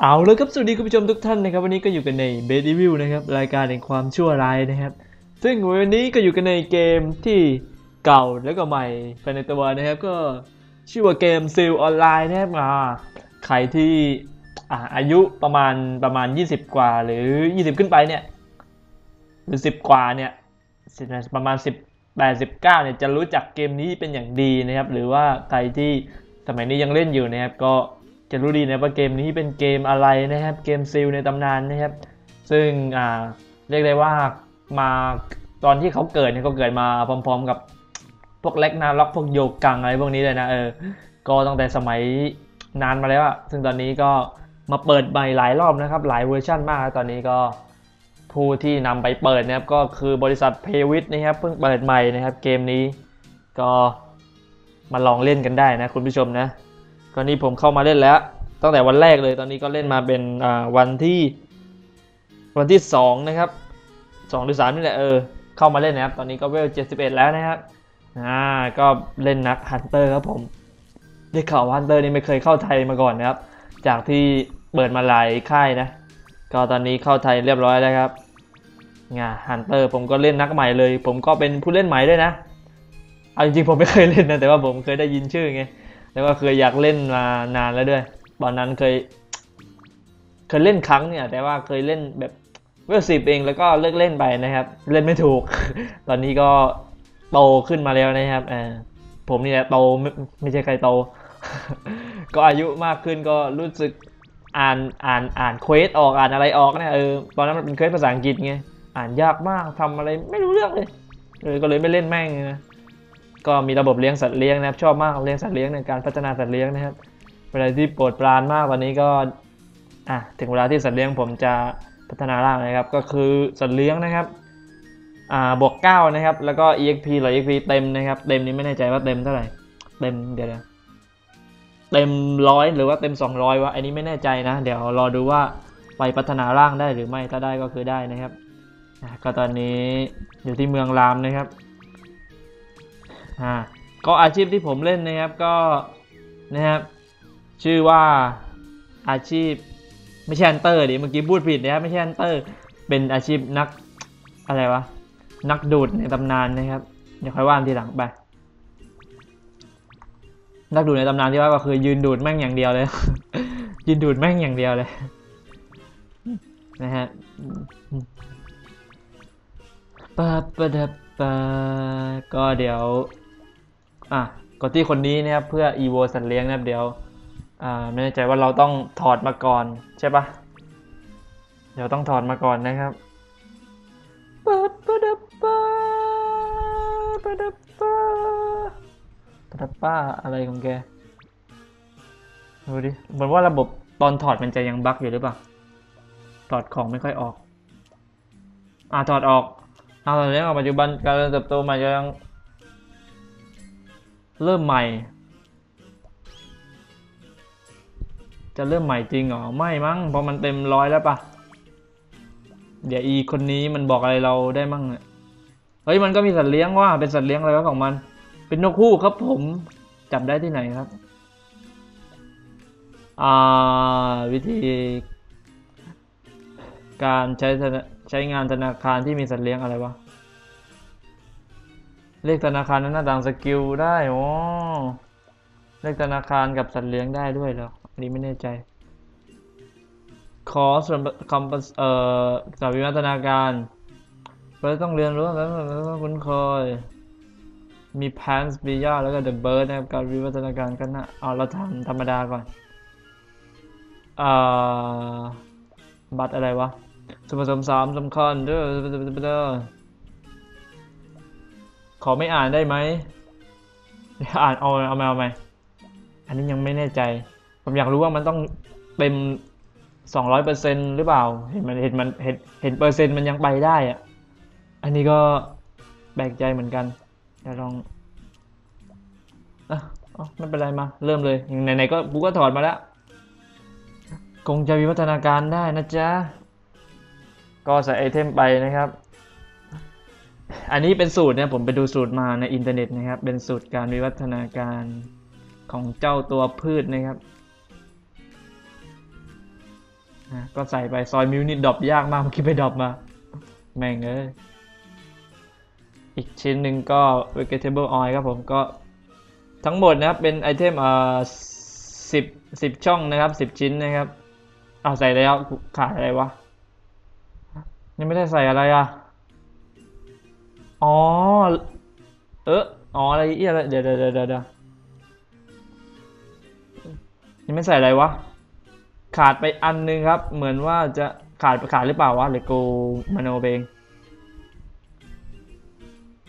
เอาเลยครับสวัสดีคุณผู้ชมทุกท่านนะครับวันนี้ก็อยู่กันในเบด e วิวนะครับรายการแห่งความชั่วร้ายนะครับ ซึ่งวันนี้ก็อยู่กันในเกมที่เก่าแล้วก็ใหม่ภายในตัวนะครับก็ชื่อว่าเกมซิลออนไลน์นะครับอ่าใครที่อ่าอายุประมาณประมาณ 20 กว่าหรือ 20 ขึ้นไปเนี่ยหรือ 10 กว่าเนี่ยประมาณ 10 8 9เนี่ยจะรู้จักเกมนี้เป็นอย่างดีนะครับ หรือว่าใครที่สมัยนี้ยังเล่นอยู่นะครับก็ จะรู้ดีนะว่าเกมนี้เป็นเกมอะไรนะครับ เกมซิลในตำนานนะครับ ซึ่งอ่าเรียกได้ว่ามาตอนที่เขาเกิดเนี่ยก็เกิดมาพร้อม ๆ กับพวกเล็กนาล็อกพวกโยกังอะไรพวกนี้เลยนะเออ ก็ตั้งแต่สมัยนานมาแล้วอะซึ่งตอนนี้ก็มาเปิดใหม่หลายรอบนะครับ หลายเวอร์ชั่นมาก ตอนนี้ก็ผู้ที่นำไปเปิดนะครับก็คือบริษัทเพวิทนะครับเพิ่งเปิดใหม่นะครับเกมนี้ ก็มาลองเล่นกันได้นะคุณผู้ชมนะ ก็นี่ผมเข้ามาเล่นแล้ว ตั้งแต่วันแรกเลยตอนนี้ก็เล่นมาเป็นวันที่วันที่2นะครับ2หรือ3นี่แหละเออเข้ามาเล่นนะครับ ตอนนี้ก็เวล71 แล้วนะครับอ่าก็เล่นนักฮันเตอร์ครับผมได้ข่าวฮันเตอร์นี่ไม่เคยเข้าไทยมาก่อนนะครับ จากที่เปิดมาหลายค่ายนะ ก็ตอนนี้เข้าไทยเรียบร้อยแล้วครับงาฮันเตอร์ผมก็เล่นนักใหม่เลย ผมก็เป็นผู้เล่นใหม่ด้วยนะ เอาจริงๆผมไม่เคยเล่นนะแต่ว่าผมเคยได้ยินชื่อไง แล้วก็เคยอยากเล่นมานานแล้วด้วย ตอนนั้นเคย เคยเล่นครั้งเนี่ย แต่ว่าเคยเล่นแบบเวลสิบเองแล้วก็เลิกเล่นไปนะครับ เล่นไม่ถูก ตอนนี้ก็โตขึ้นมาแล้วนะครับอผมนี่แหละโตไม่ไม่ใช่ใครโต ก็อายุมากขึ้นก็รู้สึกอ่านอ่านอ่านเควสออกอ่านอะไรออกเนี่ยเออตอนนั้นมันเป็นเควสภาษาอังกฤษไงอ่านยากมากทำอะไรไม่รู้เรื่องเลยเออก็เลยไม่เล่นแม่งนะ ก็มีระบบเลี้ยงสัตว์เลี้ยงนะครับชอบมากเลี้ยงสัตว์เลี้ยงในการพัฒนาสัตว์เลี้ยงนะครับ เวลาที่โปรดปรานมากวันนี้ก็อะถึงเวลาที่สัตว์เลี้ยงผมจะพัฒนาร่างนะครับ ก็คือสัตว์เลี้ยงนะครับอ่าบวก9นะครับแล้วก็ exp หรือ exp เต็มนะครับเต็มนี้ไม่แน่ใจว่าเต็มเท่าไหร่เต็มเดี๋ยวเต็มร้อยหรือว่าเต็ม 200วะอันนี้ไม่แน่ใจนะ เดี๋ยวรอดูว่าไปพัฒนาร่างได้หรือไม่ถ้าได้ก็คือได้นะครับก็ตอนนี้อยู่ที่เมืองรามนะครับ อ่าก็อาชีพที่ผมเล่นนะครับก็นะครับชื่อว่าอาชีพไม่ใช่อันเตอร์ดิเมื่อกี้พูดผิดนะครับไม่ใช่อันเตอร์ เป็นอาชีพนักอะไรวะนักดูดในตำนานนะครับเดี๋ยวค่อยว่านทีหลังไปนักดูดในตำนานที่ว่าก็คือยืนดูดแม่งอย่างเดียวเลย ยืนดูดแม่งอย่างเดียวเลยนะฮะปะปะดะปะก็เดี๋ยว อะกดที่คนนี้นะครับเพื่อ evo สัตว์เลี้ยงนะครับเดี๋ยวอ่าไม่แน่ใจว่าเราต้องถอดมาก่อนใช่ปะเดี๋ยวต้องถอดมาก่อนนะครับปะปะดะปะปะดะปะปะดะปะอะไรของแกดูดิเหมือนว่าระบบตอนถอดมันจะยังบั๊กอยู่หรือเปล่าถอดของไม่ค่อยออกอ่าถอดออกเอาตอนนี้ปัจจุบันการเติบโตมายัง เริ่มใหม่ จะเริ่มใหม่จริงเหรอ ไม่มั้งเพราะมันเต็มร้อยแล้วปะเดี๋ยวอีคนนี้มันบอกอะไรเราได้มั่งเฮ้ยมันก็มีสัตว์เลี้ยงว่าเป็นสัตว์เลี้ยงอะไรวะของมัน เป็นนกคู่ครับผมจับได้ที่ไหนครับ อ่าวิธี การใช้ใช้งานธนาคารที่มีสัตว์เลี้ยงอะไรวะ เลขธนาคารนั้นหน้าต่างสกิลได้โอ้เลขธนาคารกับสัตว์เลี้ยงได้ด้วยเหรออันนี้ไม่แน่ใจ ขอส่วนคอมเอ่อสาวิวัฒนาการเราต้องเรียนรู้แล้วต้องคุ้นเคยมีแพนส์บีย่าแล้วก็เดอะเบิร์ดนะครับการวิวัฒนาการกันนะเอาเราทำธรรมดาก่อนอ่าบัตรอะไรวะส่วนผสมสามสำคัญเด้อ ขอไม่อ่านได้ไหมอ่านเอาเอามาเอาไหมอันนี้ยังไม่แน่ใจ ผมอยากรู้ว่ามันต้องเต็มสองร้อยเปอร์เซ็นหรือเปล่า เห็นมันเห็นมันเห็นเห็นเปอร์เซ็นต์มันยังไปได้อะอันนี้ก็แปลกใจเหมือนกันเดี๋ยวลองอะไม่เป็นไรมา เริ่มเลยไหนๆก็กูก็ถอดมาแล้ว คงจะวิวัฒนาการได้นะจ๊ะ ก็ใส่ไอเทมไปนะครับ อันนี้เป็นสูตรเนี่ยผมไปดูสูตรมาในอินเทอร์เน็ตนะครับ เป็นสูตรการวิวัฒนาการของเจ้าตัวพืชนะครับอะก็ใส่ไปซอยมิวนิดดรอปยากมากเมื่อกี้ไปดรอปมา แม่งเอ้ยอีกชิ้นหนึ่งก็ vegetable oil ครับผมก็ทั้งหมดนะครับ เป็นไอเทมเอ่อสิบสิบช่องนะครับสิบชิ้นนะครับ เอาใส่แล้วขาดอะไรวะ ยังไม่ได้ใส่อะไรอะ อ๋อ เอออ๋ออะไรเอียอะไรเดี๋ยวเดี๋ยวเดี๋ยวเดี๋ยวยังไม่ใส่อะไรวะ ขาดไปอันนึงครับ เหมือนว่าจะขาดขาดหรือเปล่าวะหรือกูมโนเอง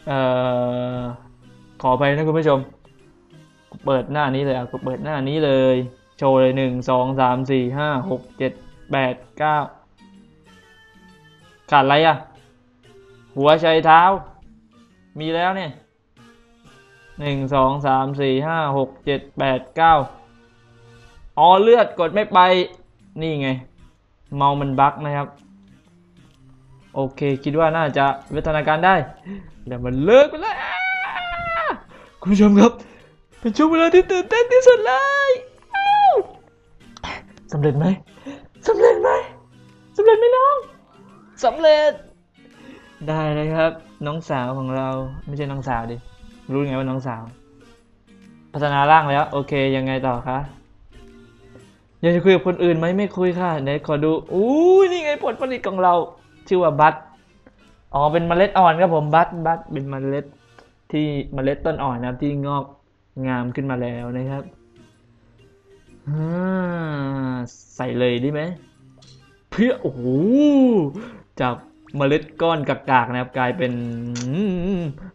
เอ่อขอไปนะคุณผู้ชม เปิดหน้านี้เลยอะเปิดหน้านี้เลย โชว์เลยหนึ่งสองสามสี่ห้าหกเจ็ดแปดเก้าขาดอะไรอะ หัวใจเท้า มีแล้วเนี่ยหนึ่งสองสามสี่ห้าหกเจ็ดแปดเก้าอ๋อเลือดกดไม่ไป นี่ไง เมามันบั๊กนะครับ โอเคคิดว่าน่าจะวิทนาการได้เดี๋ยวมันเลิกไปเลยอ่าคุณผู้ชมครับ เป็นช่วงเวลาที่ตื่นเต้นที่สุดเลยสำเร็จไหมสำเร็จไหมสำเร็จไหมน้องสำเร็จได้เลยครับ น้องสาวของเราไม่ใช่น้องสาวดิ รู้ไงว่าน้องสาว พัฒนาร่างแล้ว โอเค ยังไงต่อคะอยากจะคุยกับคนอื่นไหมไม่คุยค่ะไหนขอดูอู้นี่ไงผลผลิตของเรา ชื่อว่าบัตอ๋อเป็นเมล็ดอ่อนครับผมบัตบัตเป็นเมล็ดที่เมล็ดต้นอ่อนนะครับที่งอกงามขึ้นมาแล้วนะครับอ่าใส่เลยได้ไหมเพื่อโอ้โหจาก เมล็ดก้อนกากๆนะครับ กลายเป็น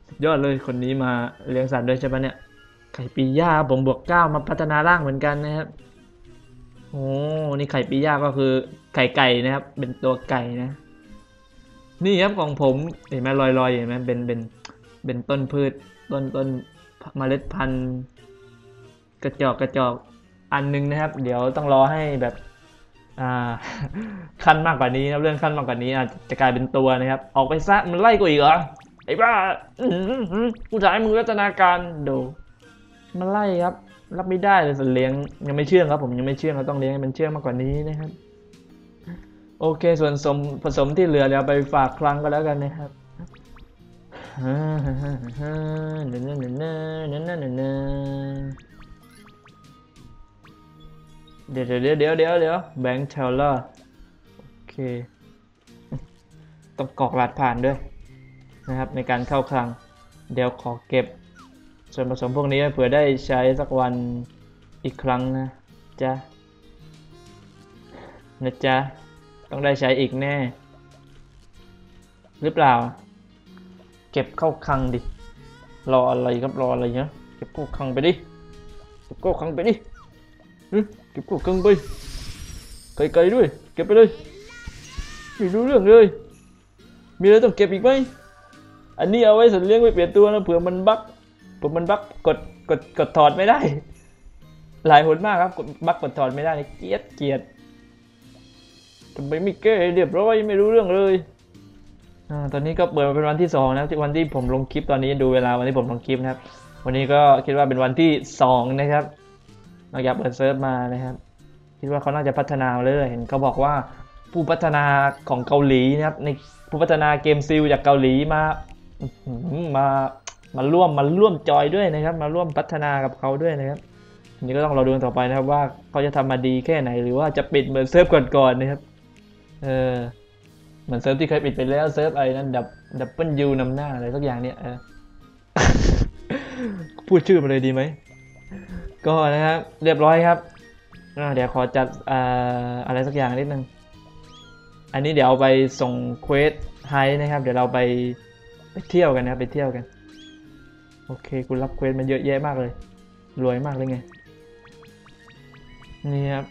สุดยอดเลยคนนี้มาเลี้ยงสัตว์ด้วยใช่ปะเนี่ย ไข่ปีย่าผมบวกเก้ามาพัฒนาร่างเหมือนกันนะครับโอ้นี่ไข่ปีย่าก็คือไข่ไก่นะครับ เป็นตัวไก่นะ นี่ครับของผมเห็นไหมลอยๆเห็นไหมเป็นเป็นเป็นต้นพืชต้นต้นเมล็ดพันธุ์ กระจอกกระจอกอันหนึงนะครับ เดี๋ยวต้องรอให้แบบ ขั้นมากกว่านี้นะเรื่องขั้นมากกว่านี้อาจจะกลายเป็นตัวนะครับ ออกไปซะมันไล่กูอีกเหรอไอ้บ้ากูจะให้มึงรัตนาการดูมันไล่ครับ รับไม่ได้เลยสัตว์เลี้ยงยังไม่เชื่องครับ ผมยังไม่เชื่องเราต้องเลี้ยงให้มันเชื่องมากกว่านี้นะครับ โอเค ส่วนสมผสมที่เหลือเดี๋ยวไปฝากคลังก็แล้วกันนะครับเดี๋ยวเเดี๋ยวเดี๋ยวเดี๋ยวเดี๋ยวเดี๋ยวแบงค์เทลเลอร์โอเค ต้องกรอกรหัสผ่านด้วยนะครับในการเข้าคลัง เดี๋ยวขอเก็บ ส่วนผสมพวกนี้เผื่อได้ใช้สักวันอีกครั้งนะจ๊ะนะจ๊ะต้องได้ใช้อีกแน่ หรือเปล่า เก็บเข้าคลังดิ รออะไรครับรออะไรเนาะเก็บเข้าคลังไปดิเก็บเข้าคลังไปดิหึ เก็บเข้าคลังไปไกลๆด้วย เก็บไปเลยไม่รู้เรื่องเลย มีอะไรต้องเก็บอีกไหมอันนี้เอาไว้สัตว์เลี้ยงไว้เปลี่ยนตัวนะเผื่อมันบั๊กเผื่อมันบั๊กกดกดกดถอดไม่ได้ หลายหนมากครับกดบั๊กกดถอดไม่ได้เกียดเกียดทำไมไม่แก้ให้เรียบร้อยไม่รู้เรื่องเลยอาตอนนี้ก็เปิดมาเป็นวันที่สองนะครับที่วันที่ผมลงคลิปตอนนี้ดูเวลาวันที่ผมลงคลิปนะครับ วันนี้ก็คิดว่าเป็นวันที่สองนะครับ หลังจากเปิดเซิร์ฟมานะครับ คิดว่าเขาน่าจะพัฒนามาเรื่อยเห็นเขาบอกว่าผู้พัฒนาของเกาหลีนะครับ ในผู้พัฒนาเกมซิลจากเกาหลีมามามาร่วมมาร่วมจอยด้วยนะครับ มาร่วมพัฒนากับเขาด้วยนะครับอันนี้ก็ต้องรอดูต่อไปนะครับว่าเขาจะทำมาดีแค่ไหนหรือว่าจะปิดเหมือนเซิร์ฟก่อนๆนะครับเออเหมือนเซิร์ฟที่เคยปิดไปแล้วเซิร์ฟไอ้นั่นดับดับเบิลยูนำหน้าอะไรสักอย่างเนี่ยเออพูดชื่อมาเลยดีไหม ก็นะครับเรียบร้อยครับเดี๋ยวขอจัดอะไรสักอย่างนิดนึง อันนี้เดี๋ยวเอาไปส่งเควสไฮนะครับ เดี๋ยวเราไปไปเที่ยวกันนะครับไปเที่ยวกัน โอเคคุณรับเควสมาเยอะแยะมากเลย รวยมากเลยไง นี่ครับ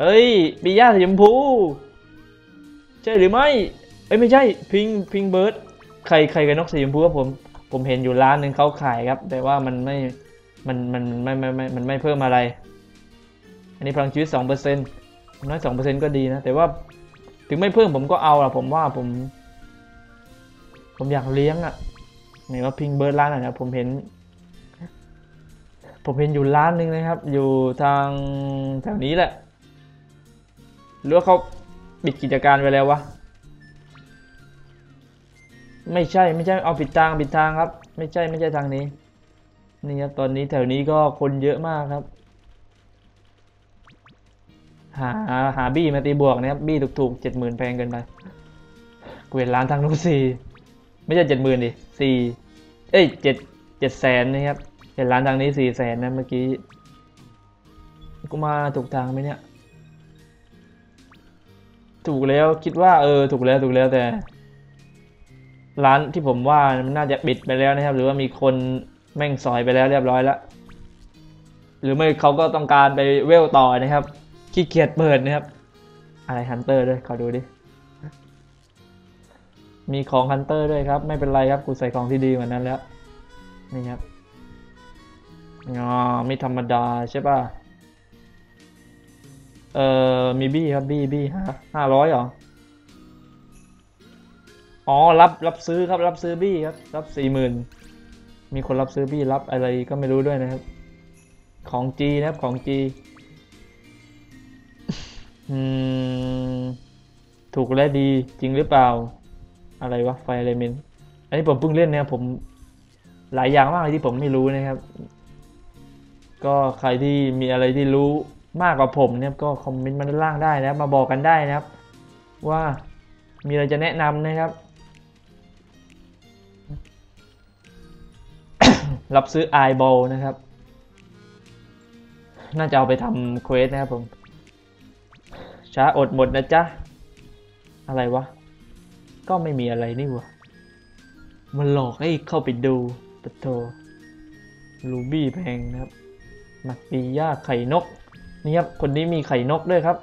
เอ้ยปีย่าสีชมพู ใช่หรือไม่ เอ้ยไม่ใช่พิงพิงเบิร์ดใครใครกับนกสีชมพูครับผม ผมเห็นอยู่ร้านหนึ่งเขาขายครับ แต่ว่ามันไม่ มันมันไม่ไม่ไม่มันไม่เพิ่มอะไร อันนี้พลังชีวิตสองเปอร์เซ็นต์น้อยสองเปอร์เซ็นต์ก็ดีนะ แต่ว่าถึงไม่เพิ่มผมก็เอาละผมว่าผม ผมอยากเลี้ยงอะ่ะไหนว่าพิงเบิร์ดร้านไหนนะผมเห็น ผมเห็นอยู่ร้านหนึ่งนะครับ อยู่ทางแถวนี้แหละหรือว่าเขาปิดกิจการไปแล้ววะไม่ใช่ไม่ใช่เอาผิดทางผิดทางครับ ไม่ใช่ไม่ใช่ทางนี้ นี่ครับตอนนี้แถวนี้ก็คนเยอะมากครับ หาหาบี้มาตีบวกนะครับบี้ถูกๆเจ็ดหมื่นแพงเกินไปกูเห็นร้านทางนู้นสี่ไม่ใช่เจ็ดหมื่นดิสี่เอ้ยเจ็ดเจ็ดแสนนะครับเห็นร้านทางนี้สี่แสนนะเมื่อกี้กูมาถูกทางไหมเนี่ย ถูกแล้วคิดว่าเออถูกแล้วถูกแล้วแต่ ร้านที่ผมว่ามันน่าจะปิดไปแล้วนะครับ หรือว่ามีคน แม่งซอยไปแล้วเรียบร้อยแล้ว หรือไม่เขาก็ต้องการไปเวลต่อนะครับ ขี้เกียจเปิดนะครับ อะไรฮันเตอร์ด้วยขอดูดิ มีของฮันเตอร์ด้วยครับ ไม่เป็นไรครับ กูใส่ของที่ดีกว่านั้นแล้ว นี่ครับอ๋อไม่ธรรมดาใช่ป่ะ เอ่อ มีบี้ครับบี้บี้ห้าห้าร้อยหรอ อ๋อ รับรับซื้อครับรับซื้อบี้ครับ รับสี่หมื่น มีคนรับซื้อบี้รับอะไรก็ไม่รู้ด้วยนะครับ ของจีนะครับของจีถูกและดีจริงหรือเปล่า อะไรวะไฟอะไรเมนอันนี้ผมเพิ่งเล่นนะครับผมหลายอย่างมากเลยที่ผมไม่รู้นะครับ ก็ใครที่มีอะไรที่รู้มากกว่าผมเนี่ยก็คอมเมนต์มาด้านล่างได้นะมาบอกกันได้นะครับ ว่ามีอะไรจะแนะนำนะครับ รับซื้อไอบอลนะครับ น่าจะเอาไปทำเควสนะครับผม ช้าอดหมดนะจ๊ะ อะไรวะ ก็ไม่มีอะไรนี่หวะ มันหลอกให้เข้าไปดูปะโทรูบี้แพงนะครับ มักปีย่าไข่นก นี่ครับ คนนี้มีไข่นกด้วยครับ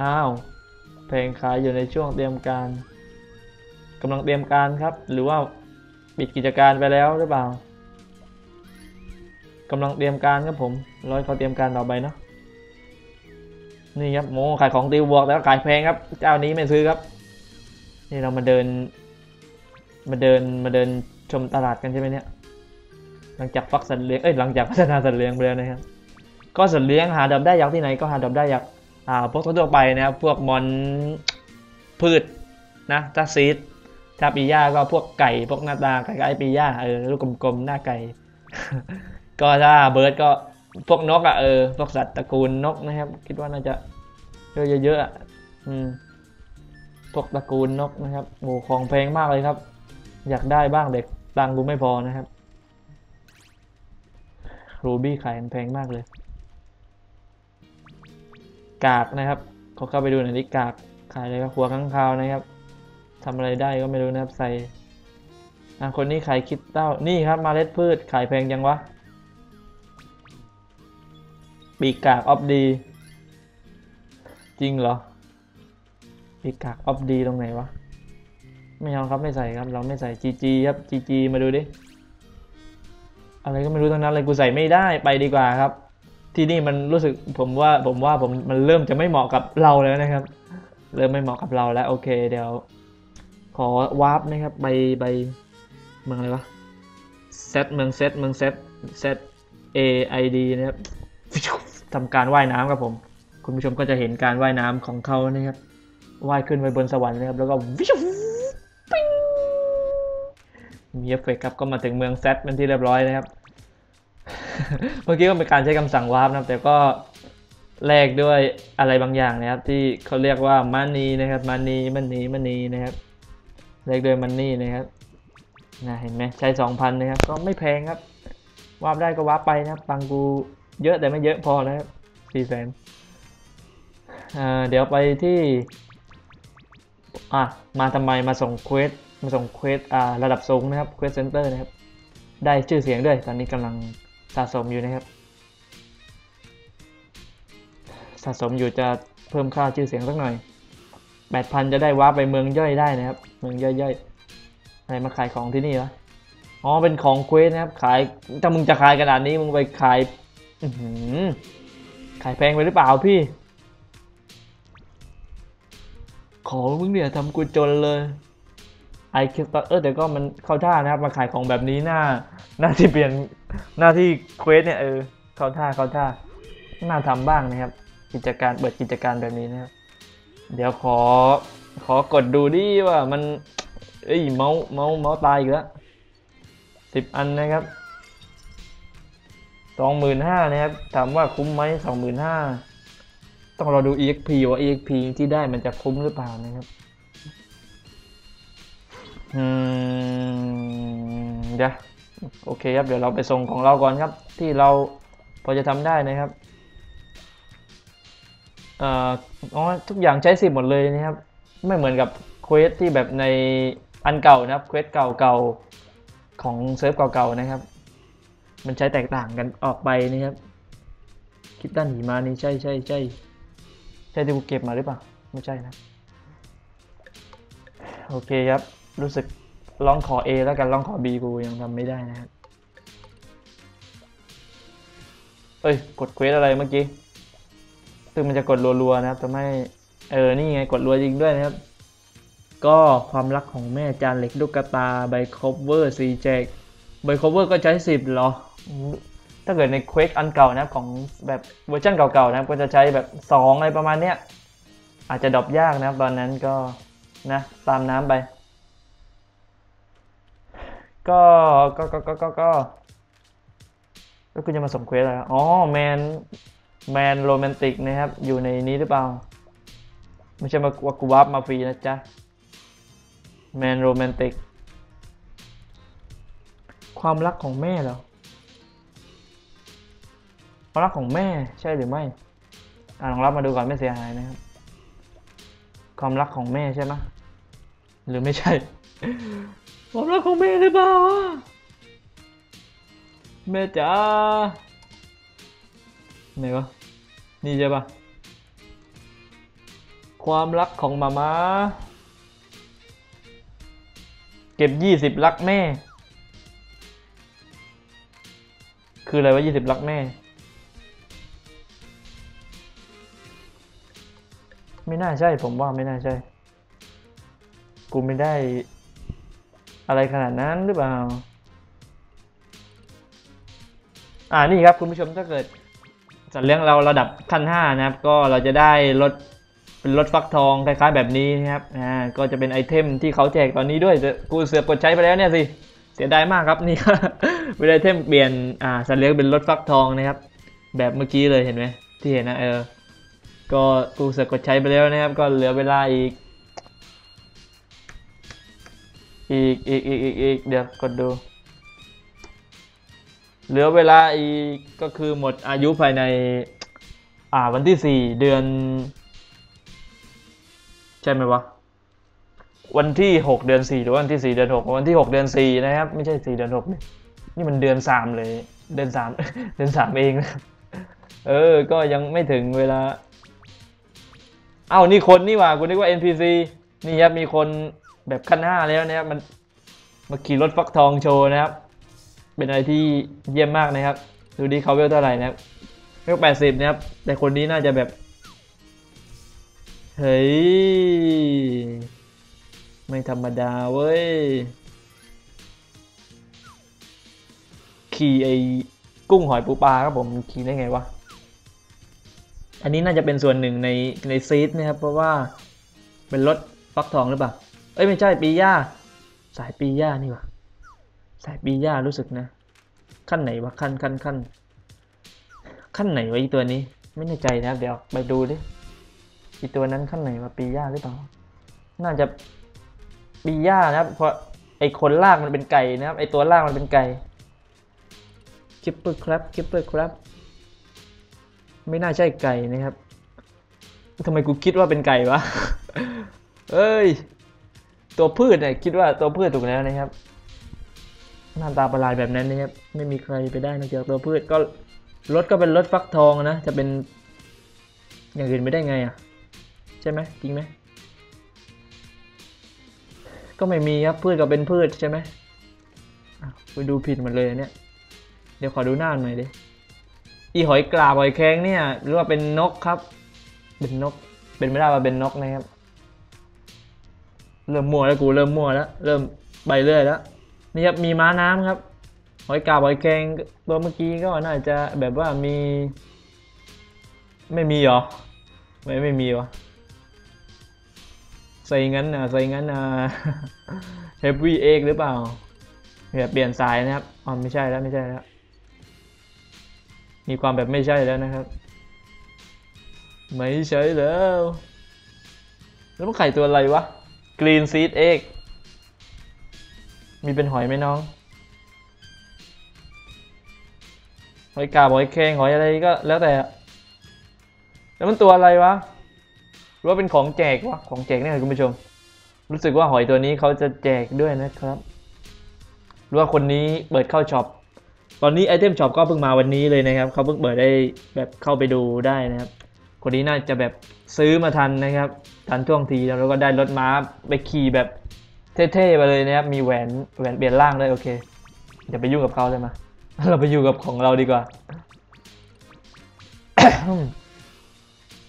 อ้าว แพงขายอยู่ในช่วงเตรียมการกำลังเตรียมการครับ หรือว่า ปิดกิจการไปแล้วหรือเปล่ากำลังเตรียมการครับผมร้อยเขาเตรียมการต่อไปเนาะนี่ครับโมขายของติวบวกแล้วขายแพงครับ เจ้านี้ไม่ซื้อครับ นี่เรามาเดิน มาเดินมาเดินชมตลาดกันใช่ไหมเนี่ย หลังจากฟักสัตว์เลี้ยงเอ้ยหลังจากพัฒนาสัตว์เลี้ยงไปแล้วนะครับ ก็สัตว์เลี้ยงหาดับได้จากที่ไหนก็หาดับได้จากอ่าพวกทั่วไปนะครับพวกมอนพืชนะถ้าซีด ถ้าปีย่าก็พวกไก่พวกหน้าตาไก่ไก่ปีย่าเออลูกกลมๆหน้าไก่ ก็ถ้าเบิร์ดก็พวกนกอะเออพวกสัตว์ตระกูลนกนะครับ คิดว่าน่าจะเยอะๆอะอืมพวกตระกูลนกนะครับโอ้ของแพงมากเลยครับ อยากได้บ้างเด็กตังค์กูไม่พอนะครับรูบี้ขายแพงมากเลย กากนะครับเขาเข้าไปดูหน่อยดิกากขายอะไรก็หัวข้างคาวนะครับ ทำอะไรได้ก็ไม่รู้นะครับใส่อะคนนี้ขายคิดเต้า นี่ครับมาเล็ดพืชขายแพงยังวะ ปีกกากออฟดี จริงเหรอ ปีกกากออฟดีตรงไหนวะ ไม่เอาครับไม่ใส่ครับ เราไม่ใส่ GG ครับ GG มาดูดิ อะไรก็ไม่รู้ทั้งนั้นเลยกูใส่ไม่ได้ไปดีกว่าครับ ที่นี่มันรู้สึกผมว่าผมว่าผมมันเริ่มจะไม่เหมาะกับเราแล้วนะครับ เริ่มไม่เหมาะกับเราแล้วโอเคเดี๋ยว ขอวาร์ปนะครับไปไปเมืองอะไรวะเซตเมืองเซตเมืองเซตเซต A I D นะครับทำการว่ายน้ำครับผม คุณผู้ชมก็จะเห็นการว่ายน้ำของเขานะครับว่ายขึ้นไปบนสวรรค์นะครับ แล้วก็วิชปิ้งมีเอฟเฟกครับก็มาถึงเมืองเซตเป็นที่เรียบร้อยนะครับ เมื่อกี้ก็เป็นการใช้คำสั่งวาร์ปนะครับ แต่ก็แลกด้วยอะไรบางอย่างนะครับ ที่เขาเรียกว่ามันนีนะครับมันนีมันนีมันนีนะครับ แลกด้วยมันนี่นะครับนะเห็นไหมใช้สองพันนะครับ ก็ไม่แพงครับวาร์ปได้ก็วาร์ปไปนะครับตังกูเยอะแต่ไม่เยอะพอนะครับสี่แสนเดี๋ยวไปที่อะมาทำไมมาส่งเควสมาส่งเควสอ่าระดับสูงนะครับเควสเซนเตอร์นะครับ ได้ชื่อเสียงด้วย ตอนนี้กำลังสะสมอยู่นะครับ สะสมอยู่จะเพิ่มค่าชื่อเสียงสักหน่อยแปดพันจะได้วาร์ปไปเมืองย่อยได้นะครับ เมืองย่อยๆอะไรมาขายของที่นี่วะอ๋อเป็นของเควสนะครับขายถ้ามึงจะขายขนาดนี้มึงไปขายขายแพงไปหรือเปล่าพี่ ขอมึงเนี่ยทำกูจนเลยไอคิดเออแต่ก็มันเข้าท่านะครับมาขายของแบบนี้หน้า หน้าที่เปลี่ยนหน้าที่เควสเนี่ยเออเข้าท่าเข้าท่าน่าทำบ้างนะครับ กิจการเปิดกิจการแบบนี้นะครับ เดี๋ยวขอ ขอกดดูดิว่ามันเอ้ยเมาส์เมาส์เมาส์ตายอีกแล้วสิบอันนะครับสองหมื่นห้านะครับถามว่าคุ้มไหมสองหมื่นห้าต้องรอดู exp ว่า exp ที่ได้มันจะคุ้มหรือเปล่านะครับอืมเดี๋ยวโอเคครับเดี๋ยวเราไปส่งของเราก่อนครับ ที่เราพอจะทำได้นะครับเอ่ออ๋อทุกอย่างใช้สิบหมดเลยนะครับ ไม่เหมือนกับเควสที่แบบในอันเก่านะครับเควสเก่าๆของเซิร์ฟเก่าๆนะครับ มันใช้แตกต่างกันออกไปนะครับคิดด้านหิมานี่ใช่ใช่ใช่ใช่ที่กูเก็บมาหรือเปล่าไม่ใช่นะโอเคครับรู้สึกลองขอ A แล้วกันลองขอ B กูยังทำไม่ได้นะครับเอ้ยกดเควสอะไรเมื่อกี้ซึ่งมันจะกดรัวๆนะครับทำให้ เออ นี่ไงกดรัวจริงด้วยนะครับ ก็ความรักของแม่จานเหล็กลูกกระตาใบคอเวอร์ซีแจกใบคอเวอร์ก็ใช้สิบเหรอ ถ้าเกิดในเควสอันเก่านะของแบบเวอร์ชันเก่าๆนะครับก็จะใช้แบบ 2 อะไรประมาณเนี้ย อาจจะดรอปยากนะตอนนั้นก็นะตามน้ำไป ก็ก็ก็ก็ก็ก็ก็คุณจะมาส่งเควสอะไรอ๋อแมนแมนโรแมนติกนะครับ อยู่ในนี้หรือเปล่า ไม่ใช่มาว่ากูวับมาฟรีนะจ๊ะแมนโรแมนติก ความรักของแม่เหรอความรักของแม่ใช่หรือไม่อ่าลองรับมาดูก่อนไม่เสียหายนะครับ ความรักของแม่ใช่ไหมหรือไม่ใช่ ความรักของแม่หรือเปล่าวะแม่จ๋าไหนวะนี่ใช่ปะ ความรักของมาม่าเก็บยี่สิบรักแม่ คืออะไรวะยี่สิบรักแม่ ไม่น่าใช่ผมว่าไม่น่าใช่ กูไม่ได้ อะไรขนาดนั้นหรือเปล่า อ่านี่ครับคุณผู้ชมถ้าเกิดสัตว์เลี้ยงเราระดับขั้น 5 นะครับ ก็เราจะได้รถ เป็นรถฟักทองคล้ายๆแบบนี้นะครับ อ่า ก็จะเป็นไอเทมที่เขาแจกตอนนี้ด้วย กูเสือกกดใช้ไปแล้วเนี่ยสิ เสียดายมากครับนี่เป็นไอเทมเปลี่ยน อ่าสัตว์เลี้ยงเป็นรถฟักทองนะครับ แบบเมื่อกี้เลยเห็นไหมที่เห็นนะเออ ก็กูเสือกกดใช้ไปแล้วนะครับ ก็เหลือเวลาอีก อีกอีกอีกอีกอีกเดี๋ยวกดดู เหลือเวลาอีกก็คือหมดอายุภายใน อ่าวันที่สี่เดือน ใช่ไหมวะ วันที่หกเดือนสี่หรือวันที่สี่เดือนหกวันที่หกเดือนสี่นะครับ ไม่ใช่สี่เดือนหกนี่นี่มันเดือนสามเลย เดือนสามเดือนสามเองนะเออ ก็ยังไม่ถึงเวลา เอ้านี่คนนี่หว่ากูนึกว่า NPC นี่ครับมีคนแบบขั้นห้าแล้วนะครับมันมาขี่รถฟักทองโชว์นะครับ เป็นอะไรที่เยี่ยมมากนะครับ ดูดิเขาเวลเท่าไหร่นะครับเวลแปดสิบนะครับ แต่คนนี้น่าจะแบบ เฮ้ย ไม่ธรรมดาเว้ย ขี่ไอ้กุ้งหอยปูปลาครับผมขี่ได้ไงวะ อันนี้น่าจะเป็นส่วนหนึ่งในในซีดนะครับ เพราะว่าเป็นรถฟักทองหรือเปล่า เอ้ยไม่ใช่ปีย่า สายปีย่านี่วะสายปีย่ารู้สึกนะ ขั้นไหนวะขั้นขั้นขั้นขั้นไหนวะอีตัวนี้ ไม่แน่ใจนะครับ เดี๋ยวไปดูดิ อีตัวนั้นขั้นไหนวะปีย่าหรือเปล่า น่าจะปีย่านะครับ เพราะไอคนลากมันเป็นไก่นะครับ ไอตัวลากมันเป็นไก่คิปเปอร์ครับคิปเปอร์ครับ ไม่น่าใช่ไก่นะครับทำไมกูคิดว่าเป็นไก่วะ เอ้ย ตัวพืชเนี่ยคิดว่าตัวพืชถูกแล้วนะครับ หน้าตาประหลาดแบบนั้นนะครับ ไม่มีใครไปได้นอกจากตัวพืชก็รถก็เป็นรถฟักทองนะ จะเป็นอย่างอื่นไม่ได้ไงอะ ใช่ไหมจริงไหมก็ไม่มีครับพืชก็เป็นพืชใช่ไหมไปดูผิดหมดเลยเนี่ย เดี๋ยวขอดูหน้าหน่อยดิอีหอยกราบหอยแครงเนี่ยหรือว่าเป็นนกครับ เป็นนก เป็นไม่ได้ว่าเป็นนกนะครับ เริ่มมั่วแล้วกูเริ่มมั่วแล้ว เริ่มไปเรื่อยแล้วนี่ครับมีม้าน้ำครับ หอยกาบหอยแครงตัวเมื่อกี้ก็น่าจะแบบว่ามี ไม่มีเหรอ ไม่ไม่มีวะ ใส่งั้นนะใส่งั้นนะ heavy egg หรือเปล่าแบบเปลี่ยนสายนะครับอ๋อไม่ใช่แล้วไม่ใช่แล้วมีความแบบไม่ใช่แล้วนะครับ ไม่ใช่แล้ว แล้วมันไข่ตัวอะไรวะ green seed egg มีเป็นหอยไหมน้อง หอยกาบหอยแครงหอยอะไรก็แล้วแต่ แล้วมันตัวอะไรวะ หรือว่าเป็นของแจกวะของแจกเนี่ยคุณผู้ชม รู้สึกว่าหอยตัวนี้เขาจะแจกด้วยนะครับหรือว่าคนนี้เปิดเข้าช็อปตอนนี้ไอเทมช็อปก็เพิ่งมาวันนี้เลยนะครับเขาเพิ่งเปิดได้แบบเข้าไปดูได้นะครับ คนนี้น่าจะแบบซื้อมาทันนะครับ ทันช่วงทีแล้วก็ได้รถม้าไปขี่แบบเท่ๆไปเลยนะครับ มีแหวนแหวนเปลี่ยนร่างด้วยโอเคอย่าไปยุ่งกับเขาเลยมา เราไปอยู่กับของเราดีกว่า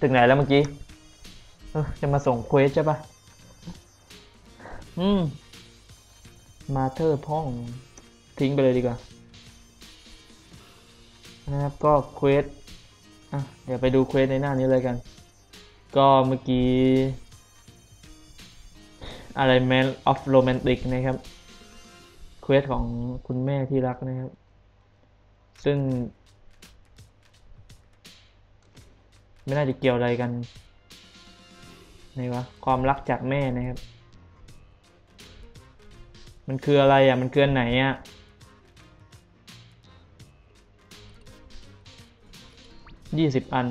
ถึงไหนแล้วเมื่อกี้ จะมาส่งเควสใช่ปะอืม มาเธอร์พ่อง ทิ้งไปเลยดีกว่า นะครับก็เควสอะเดี๋ยวไปดูเควสในหน้านี้เลยกัน ก็เมื่อกี้ อะไร Man of Romantic นะครับ เควสของคุณแม่ที่รักนะครับ ซึ่ง ไม่น่าจะเกี่ยวอะไรกัน ไหนวะความรักจากแม่นะครับ มันคืออะไรอะ มันคืออันไหนอะยี่สิบอัน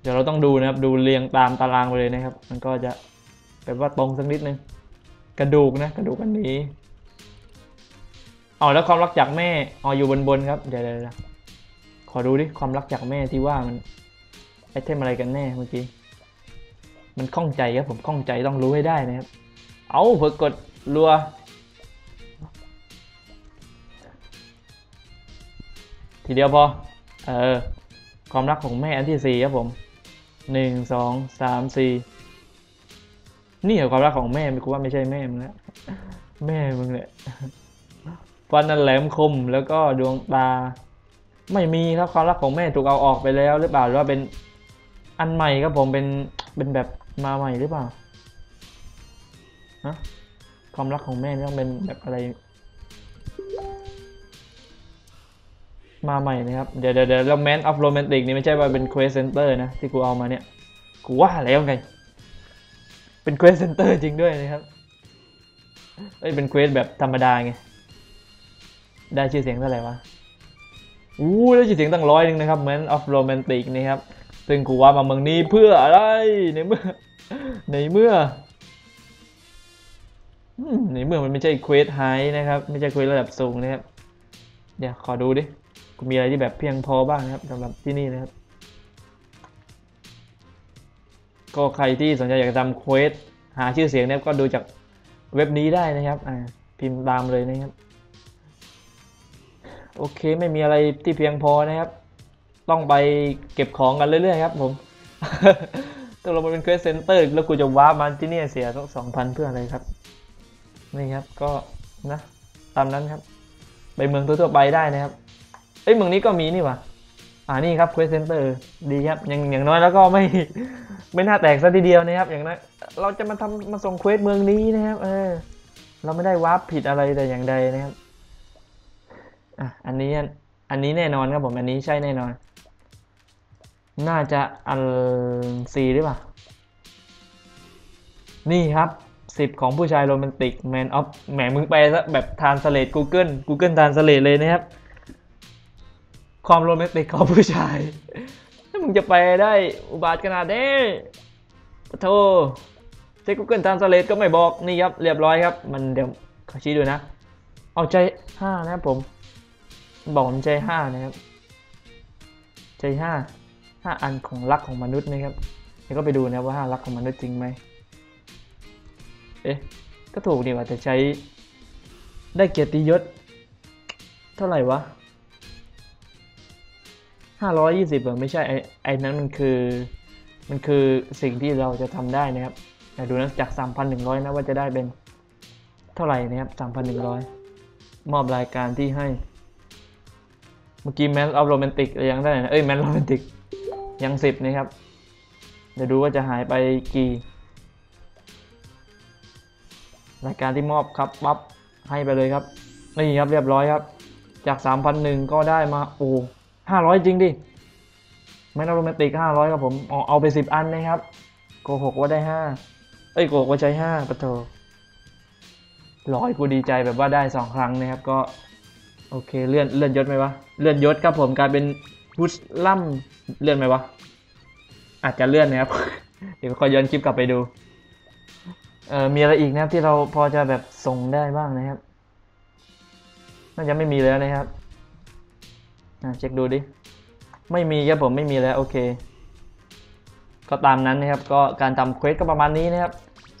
เดี๋ยวเราต้องดูนะครับ ดูเรียงตามตารางไปเลยนะครับ มันก็จะแบบว่าตรงสักนิดนึง กระดูกนะ กระดูกอันนี้เอแล้วความรักจากแม่อ๋ออยู่บนบนครับเดี๋ยวเดี๋ยวเดี๋ยวขอดูดิ ความรักจากแม่ที่ว่ามันไอเทมอะไรกันแน่เมื่อกี้ มันข้องใจครับผมข้องใจต้องรู้ให้ได้นะครับ เอาเผื่อกดรัว ทีเดียวพอ เออ ความรักของแม่อันที่สี่ครับผมหนึ่งสองสามสี่นี่เหรอความรักของแม่ไม่กูว่าไม่ใช่แม่มึงแล้วแม่มึงแหละฟันนั้นแหลมคมแล้วก็ดวงตา ไม่มีครับความรักของแม่ถูกเอาออกไปแล้ว หรือเปล่าหรือว่าเป็นอันใหม่ครับผมเป็นเป็นแบบ มาใหม่หรือเปล่าฮะความรักของแม่ต้องเป็นแบบอะไร มาใหม่นะครับ เดี๋ยวเดี๋ยวเดี๋ยวแล้วแมนออฟโรแมนติกนี่ไม่ใช่ว่าเป็นเควสเซนเตอร์นะ ที่กูเอามาเนี่ย กูว่าแล้วไง เป็นเควสเซนเตอร์จริงด้วยนะครับเอ้ยเป็นเควสแบบธรรมดาไง ได้ชื่อเสียงเท่าไหร่วะอู้ได้ชื่อเสียงตั้งร้อยหนึงนะครับ Man of Romantic นะครับ ซึ่งกูว่ามาเมืองนี้เพื่ออะไรในเมื่อในเมื่อในเมื่อมันไม่ใช่เควสไฮนะครับ ไม่ใช่เควสระดับสูงนะครับ เดี๋ยวขอดูดิกูมีอะไรที่แบบเพียงพอบ้างนะครับสำหรับที่นี่นะครับ ก็ใครที่สนใจอยากจะทำเควสหาชื่อเสียงเนะครับก็ดูจากเว็บนี้ได้นะครับอ่าพิมพ์ตามเลยนะครับ โอเคไม่มีอะไรที่เพียงพอนะครับ ต้องไปเก็บของกันเรื่อยๆครับผมต้องลงมาเป็นเควสเซนเตอร์แล้วกูจะว้าร์ปมาที่นี่เสียต้องสองพันเพื่ออะไรครับ นี่ครับก็นะตามนั้นครับ ไปเมืองทั่วๆไปได้นะครับ เอ้ยเมืองนี้ก็มีนี่ว่าอ่านี่ครับเควสเซนเตอร์ดีครับอย่างอย่างน้อยแล้วก็ไม่ไม่น่าแตกซะทีเดียวนะครับ อย่างนั้นเราจะมาทำมาส่งเควสเมืองนี้นะครับเออเราไม่ได้วาร์ปผิดอะไรแต่อย่างใดนะครับอะอันนี้อันนี้แน่นอนครับผมอันนี้ใช่แน่นอน น่าจะอันซีหรือเปล่า นี่ครับสิบของผู้ชายโรแมนติกแมนออฟแหมมึงไปซะแบบทานสเลต Google Google ทานสเลตเลยนะครับ ความโรแมนติกของผู้ชาย ถ้ามึงจะไปได้อุบาทขนาดนี้ปะโทใช้ Google Translate ก็ไม่บอก นี่ครับ เรียบร้อยครับ มันเดี๋ยวขอชี้ดูนะ เอาใจห้านะครับผม บอกผมใจห้านะครับ ใจห้าห้าอันของรักของมนุษย์นะครับเดี๋ยวก็ไปดูนะว่าห้ารักของมนุษย์จริงไหมเอ๊ะก็ถูกดีว่าแต่ใช้ได้เกียรติยศ เท่าไหร่วะห้าร้อยยี่สิบไม่ใช่ไอ้ไอ้นั้นมันคือ มันคือสิ่งที่เราจะทำได้นะครับแต่ดูนะจาก 3,100 นะว่าจะได้เป็นเท่าไหร่นะครับ 3,100 มอบรายการที่ให้ เมื่อกี้แมนออฟโรแมนติกยังได้นะ เอ้ยแมนโรแมนติก ยังสิบนะครับเดี๋ยวดูว่าจะหายไปกี่รายการที่มอบครับปั๊บให้ไปเลยครับนี่ครับเรียบร้อยครับ จาก3,001ก็ได้มาโอ้ห้าร้อยจริงดิไม่นับโรแมนติกห้าร้อยครับผมเอาเอาไปสิบอันนะครับโกหกว่าได้ห้าเอ้ยโกหกว่าใช้ห้าปะโถร้อยกูดีใจแบบว่าได้สองครั้งนะครับก็โอเคเลื่อนเลื่อนยศไหมวะเลื่อนยศครับผมกลายเป็น พุชล่ำเลื่อนไหมวะ อาจจะเลื่อนนะครับ เดี๋ยวคอยย้อนคลิปกลับไปดู เอ่อ มีอะไรอีกนะครับที่เราพอจะแบบส่งได้บ้างนะครับ น่าจะไม่มีแล้วนะครับอะเช็คดูดิ ไม่มีครับผมไม่มีแล้วโอเค ก็ตามนั้นนะครับ ก็การทำเควสก็ประมาณนี้นะครับ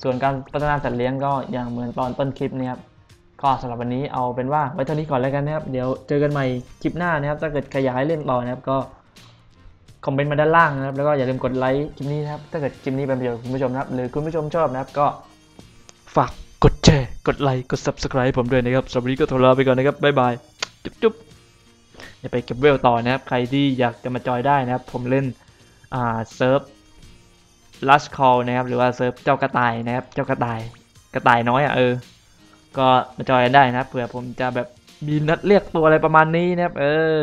ส่วนการพัฒนาสัตว์เลี้ยงก็อย่างเหมือนตอนต้นคลิปนะครับ ก็สำหรับวันนี้เอาเป็นว่าไว้เท่านี้ก่อนแล้วกันนะครับ เดี๋ยวเจอกันใหม่คลิปหน้านะครับ ถ้าเกิดขยายเล่นต่อนะครับก็คอมเมนต์มาด้านล่างนะครับ แล้วก็อย่าลืมกดไลค์คลิปนี้นะครับ ถ้าเกิดคลิปนี้เป็นประโยชน์คุณผู้ชมนะครับ หรือคุณผู้ชมชอบนะครับก็ฝากกดแชร์ กดไลค์ กด subscribe ผมด้วยนะครับสำหรับวันนี้ก็ทรลาไปก่อนนะครับบ๊ายบาย จุ๊บจุ๊บอย่าไปเก็บเวลต่อนะครับ ใครที่อยากจะมาจอยได้นะครับ ผมเล่นอ่าเซิร์ฟลัชคอลนะครับ หรือว่าเซิร์ฟเจ้ากระต่ายนะครับ เจ้ากระต่าย กระต่ายน้อยอะเออ ก็มาจอยกันได้นะเผื่อผมจะแบบมีนัดเรียกตัวอะไรประมาณนี้นะครับ เออ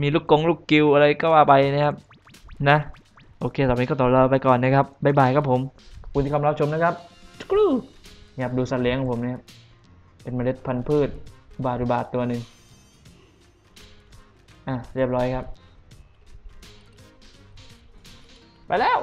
มีลูกกงลูกกิวอะไรก็ว่าไปนะครับ นะ โอเคต่อไปนี้ก็ต่อเราไปก่อนนะครับบ๊ายบายครับผมขอบคุณที่เข้ามารับชมนะครับกรูเนี่ยบดูสัตว์เลี้ยงของผมนะครับเป็นเมล็ดพันธุ์พืชบาดูบาทตัวหนึ่งอะเรียบร้อยครับ ไปแล้ว